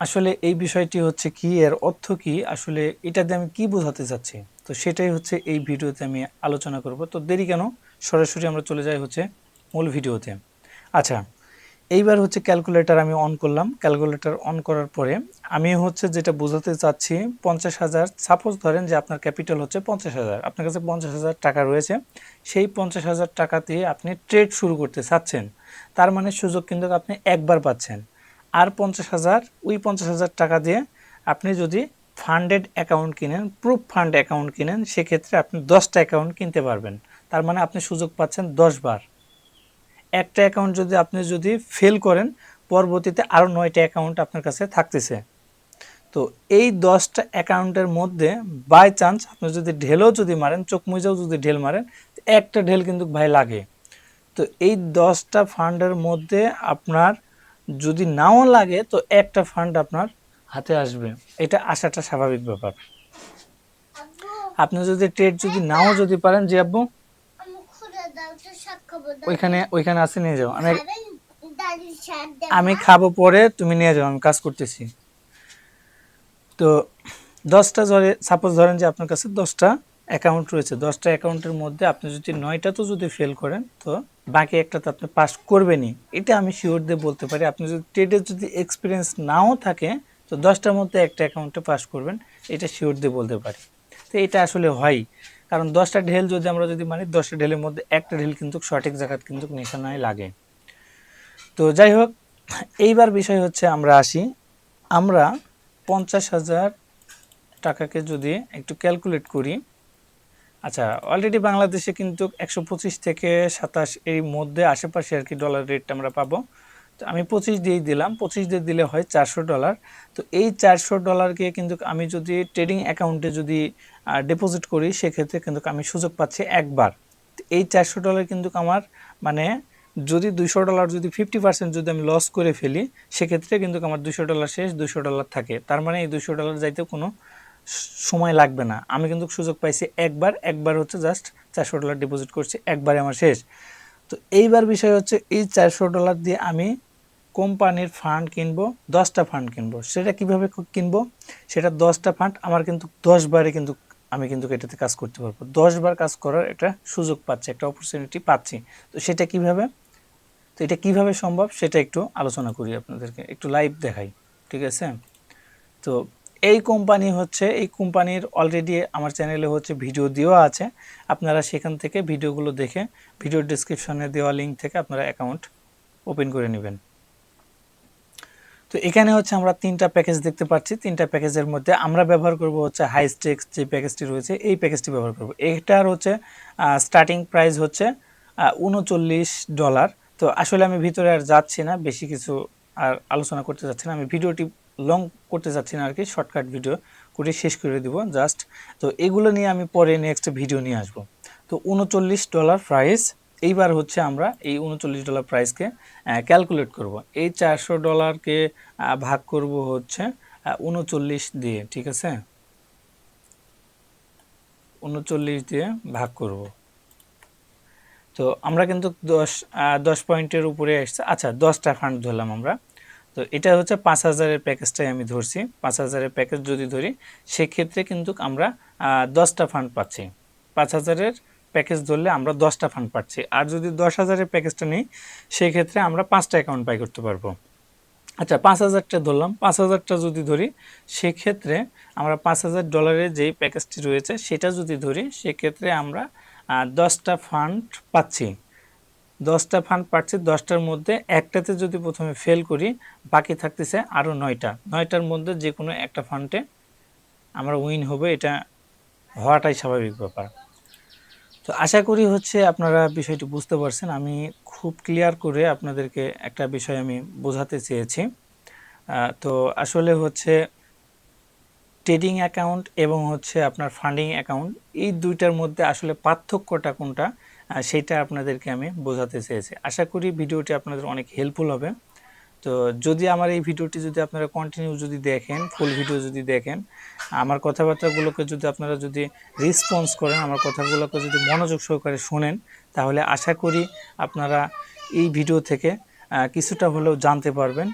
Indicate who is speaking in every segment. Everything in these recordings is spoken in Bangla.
Speaker 1: আসলে এই বিষয়টি হচ্ছে কি, এর অর্থ কি, আসলে এটা দিয়ে আমি কি বোঝাতে চাচ্ছি? তো সেটাই হচ্ছে এই ভিডিওতে আমি আলোচনা করব। তো দেরি কেন? সরাসরি আমরা চলে যাই হচ্ছে মূল ভিডিওতে। আচ্ছা এইবার হচ্ছে ক্যালকুলেটর আমি অন করলাম। ক্যালকুলেটর অন করার পরে আমি হচ্ছে যেটা বোঝাতে চাচ্ছি, পঞ্চাশ হাজার সাপোজ ধরেন যে আপনার ক্যাপিটাল হচ্ছে পঞ্চাশ হাজার, আপনার কাছে পঞ্চাশ হাজার টাকা রয়েছে। সেই পঞ্চাশ হাজার টাকা দিয়ে আপনি ট্রেড শুরু করতে চাচ্ছেন। তার মানে সুযোগ কিন্তু আপনি একবার পাচ্ছেন। আর পঞ্চাশ হাজার, ওই পঞ্চাশ হাজার টাকা দিয়ে আপনি যদি ফান্ডেড অ্যাকাউন্ট কিনেন প্রুফ ফান্ড অ্যাকাউন্ট কিনেন, সেক্ষেত্রে আপনি দশটা অ্যাকাউন্ট কিনতে পারবেন। তার মানে আপনি সুযোগ পাচ্ছেন দশ বার। একটা অ্যাকাউন্ট যদি আপনি যদি ফেল করেন, পরবর্তীতে আরও নয়টা অ্যাকাউন্ট আপনার কাছে থাকতেছে। তো এই দশটা অ্যাকাউন্টের মধ্যে বাই চান্স আপনি যদি ঢেলও যদি মারেন, চোখ মুজেও যদি ঢেল মারেন, একটা ঢেল কিন্তু ভাই লাগে। তো এই দশটা ফান্ডের মধ্যে আপনার যদি নাও লাগে, তো একটা ফান্ড আপনার হাতে আসবে এটা আসাটা স্বাভাবিক ব্যাপার আপনি যদি ট্রেড যদি নাও যদি পারেন যে আব্বু। ওইখানে ওইখানে আছে, নিয়ে যাও আমি। আমি খাব পরে, তুমি নিয়ে যাও, আমি কাজ করতেছি তো দশটা ধরে সাপোজ ধরেন যে আপনার কাছে দশটা অ্যাকাউন্ট রয়েছে। দশটা অ্যাকাউন্টের মধ্যে আপনি যদি নয়টা তো যদি ফেল করেন, তো বাকি একটা তো আপনি পাস করবেনই। এটা আমি শিওর দিয়ে বলতে পারি। আপনি যদি ট্রেডের যদি এক্সপিরিয়েন্স নাও থাকে, তো দশটার মধ্যে একটা অ্যাকাউন্টে পাস করবেন। এটা শিওর দিয়ে বলতে পারি। তো এটা আসলে হয়। কারণ দশটা ঢেল যদি আমরা যদি মানি, দশটা ঢেলের মধ্যে একটা ঢেল কিন্তু সঠিক জায়গাত কিন্তু নিশানায় লাগে। তো যাই হোক, এইবার বিষয় হচ্ছে আমরা আসি। আমরা পঞ্চাশ হাজার টাকাকে যদি একটু ক্যালকুলেট করি আচ্ছা অলরেডি বাংলাদেশে কিন্তু একশো পঁচিশ থেকে সাতাশ এই মধ্যে আশেপাশে আর কি ডলার রেটটা আমরা পাবো। তো আমি পঁচিশ দিয়েই দিলাম, পঁচিশ দিয়ে দিলে হয় চারশো ডলার তো এই চারশো ডলারকে কিন্তু আমি যদি ট্রেডিং অ্যাকাউন্টে যদি ডিপোজিট করি, সেক্ষেত্রে কিন্তু আমি সুযোগ পাচ্ছি একবার। এই চারশো ডলার কিন্তু আমার মানে যদি দুইশো ডলার যদি ফিফটি পার্সেন্ট যদি আমি লস করে ফেলি, সেক্ষেত্রে কিন্তু আমার দুশো ডলার শেষ দুশো ডলার থাকে। তার মানে এই দুশো ডলার যাইতে কোনো সময় লাগবে না। আমি কিন্তু সুযোগ পাইছি একবার একবার হচ্ছে জাস্ট চারশো ডলার ডিপোজিট করছি, একবারে আমার শেষ। তো এইবার বিষয় হচ্ছে এই চারশো ডলার দিয়ে আমি কোম্পানির ফান্ড কিনবো, দশটা ফান্ড কিনবো। সেটা কীভাবে কিনবো? সেটা দশটা ফান্ড আমার কিন্তু দশ বারে কিন্তু আমি কিন্তু এটাতে কাজ করতে পারব। দশ বার কাজ করার একটা সুযোগ পাচ্ছি, একটা অপরচুনিটি পাচ্ছি। তো সেটা কীভাবে? তো এটা কীভাবে সম্ভব সেটা একটু আলোচনা করি আপনাদেরকে, একটু লাইভ দেখাই, ঠিক আছে? তো এই কোম্পানি হচ্ছে, এই কোম্পানির অলরেডি আমার চ্যানেলে হচ্ছে ভিডিও দেওয়া আছে। আপনারা সেখান থেকে ভিডিওগুলো দেখে ভিডিও ডিসক্রিপশনে দেওয়া লিঙ্ক থেকে আপনারা অ্যাকাউন্ট ওপেন করে নেবেন। তো এখানে হচ্ছে আমরা তিনটা প্যাকেজ দেখতে পাচ্ছি। তিনটা প্যাকেজের মধ্যে আমরা ব্যবহার করব হচ্ছে হাই স্টেক্স যে প্যাকেজটি রয়েছে, এই প্যাকেজটি ব্যবহার করব। এটার হচ্ছে স্টার্টিং প্রাইস হচ্ছে উনচল্লিশ ডলার তো আসলে আমি ভিতরে আর যাচ্ছি না, বেশি কিছু আর আলোচনা করতে যাচ্ছি না। আমি ভিডিওটি লং করতে চাচ্ছি না আর কি শর্টকাট ভিডিও করে শেষ করে দিব জাস্ট তো এগুলো নিয়ে আমি পরে নেক্সট ভিডিও নিয়ে আসব। তো উনচল্লিশ ডলার প্রাইস এইবার হচ্ছে আমরা এই উনচল্লিশ ডলার প্রাইসকে ক্যালকুলেট করব। এই চারশো ডলারকে ভাগ করব হচ্ছে উনচল্লিশ দিয়ে, ঠিক আছে? উনচল্লিশ দিয়ে ভাগ করব। তো আমরা কিন্তু দশ দশ পয়েন্টের উপরে এসছে। আচ্ছা দশটা ফান্ড ধরলাম আমরা। তো এটা হচ্ছে পাঁচ হাজারের প্যাকেজটাই আমি ধরছি। পাঁচ হাজারের প্যাকেজ যদি ধরি, সেক্ষেত্রে কিন্তু আমরা দশটা ফান্ড পাচ্ছি। পাঁচ হাজারের প্যাকেজ ধরলে আমরা দশটা ফান্ড পাচ্ছি। আর যদি দশ হাজারের প্যাকেজটা নিই, সেক্ষেত্রে আমরা পাঁচটা অ্যাকাউন্ট বাই করতে পারব। আচ্ছা পাঁচ হাজারটা ধরলাম। পাঁচ হাজারটা যদি ধরি, সেক্ষেত্রে আমরা পাঁচ হাজার ডলারের যেই প্যাকেজটি রয়েছে, সেটা যদি ধরি, সেক্ষেত্রে আমরা দশটা ফান্ড পাচ্ছি। দশটা ফান্ড পাচ্ছি দশটার মধ্যে একটাতে যদি প্রথমে ফেল করি, বাকি থাকতেছে আরও নয়টা। নয়টার মধ্যে যে কোনো একটা ফান্ডে আমরা উইন হবে, এটা হওয়াটাই স্বাভাবিক ব্যাপার। তো আশা করি হচ্ছে আপনারা বিষয়টি বুঝতে পারছেন। আমি খুব ক্লিয়ার করে আপনাদেরকে একটা বিষয় আমি বোঝাতে চেয়েছি। তো আসলে হচ্ছে ট্রেডিং অ্যাকাউন্ট এবং হচ্ছে আপনার ফান্ডিং অ্যাকাউন্ট এই দুইটার মধ্যে আসলে পার্থক্যটা কোনটা? সেটা আপনাদেরকে আমি বোঝাতে চেয়েছি। আশা করি ভিডিওটি আপনাদের অনেক হেল্পফুল হবে। তো যদি আমার এই ভিডিওটি যদি আপনারা কন্টিনিউ যদি দেখেন ফুল ভিডিও যদি দেখেন, আমার কথাবার্তাগুলোকে যদি আপনারা যদি রেসপন্স করেন, আমার কথাগুলোকে যদি মনোযোগ সহকারে শোনেন, তাহলে আশা করি আপনারা এই ভিডিও থেকে কিছুটা হলেও জানতে পারবেন।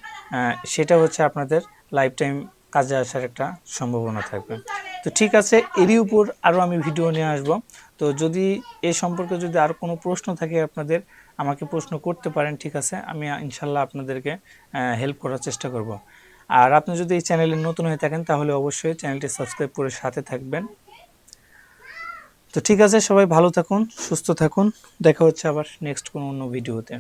Speaker 1: সেটা হচ্ছে আপনাদের লাইফ টাইম কাজে আসার একটা সম্ভাবনা থাকবে। তো ঠিক আছে, এরই উপর আরও আমি ভিডিও নিয়ে আসব। তো যদি এ সম্পর্কে যদি আরও কোনো প্রশ্ন থাকে আপনাদের, আমাকে প্রশ্ন করতে পারেন, ঠিক আছে? আমি ইনশাল্লাহ আপনাদেরকে হেল্প করার চেষ্টা করব। আর আপনি যদি এই চ্যানেলে নতুন হয়ে থাকেন, তাহলে অবশ্যই চ্যানেলটি সাবস্ক্রাইব করে সাথে থাকবেন। তো ঠিক আছে, সবাই ভালো থাকুন, সুস্থ থাকুন। দেখা হচ্ছে আবার নেক্সট কোনো অন্য ভিডিওতে